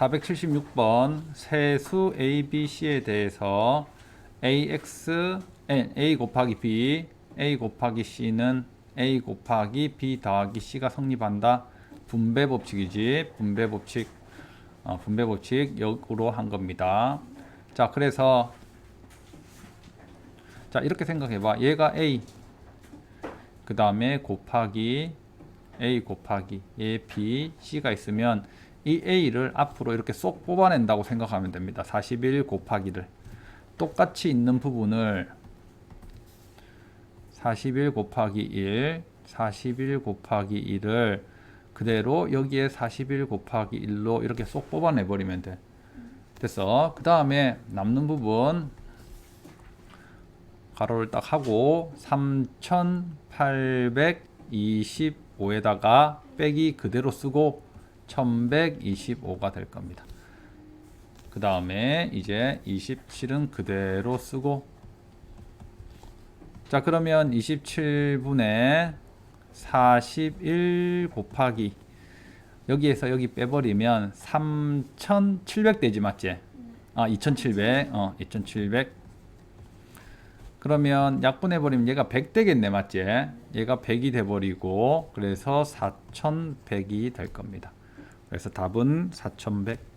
476번 세수 A, B, C에 대해서 AX, A 곱하기 B, A 곱하기 C는 A 곱하기 B 더하기 C가 성립한다. 분배 법칙이지. 분배 법칙. 어, 분배 법칙 역으로 한 겁니다. 자, 그래서 자, 이렇게 생각해 봐. 얘가 A 그 다음에 곱하기 A 곱하기 A, B, C가 있으면 이 A를 앞으로 이렇게 쏙 뽑아낸다고 생각하면 됩니다. 41 곱하기를 똑같이 있는 부분을 41 곱하기 1, 41 곱하기 1을 그대로 여기에 41 곱하기 1로 이렇게 쏙 뽑아내 버리면 돼. 됐어. 그 다음에 남는 부분 가로를 딱 하고 3825에다가 빼기 그대로 쓰고 1125가 될 겁니다. 그 다음에 이제 27은 그대로 쓰고 자 그러면 27분의 41 곱하기 여기에서 여기 빼버리면 3700 되지 맞지? 아 2700, 어 2700 그러면 약분해버리면 얘가 100 되겠네 맞지? 얘가 100이 돼버리고 그래서 4100이 될 겁니다. 그래서 답은 4100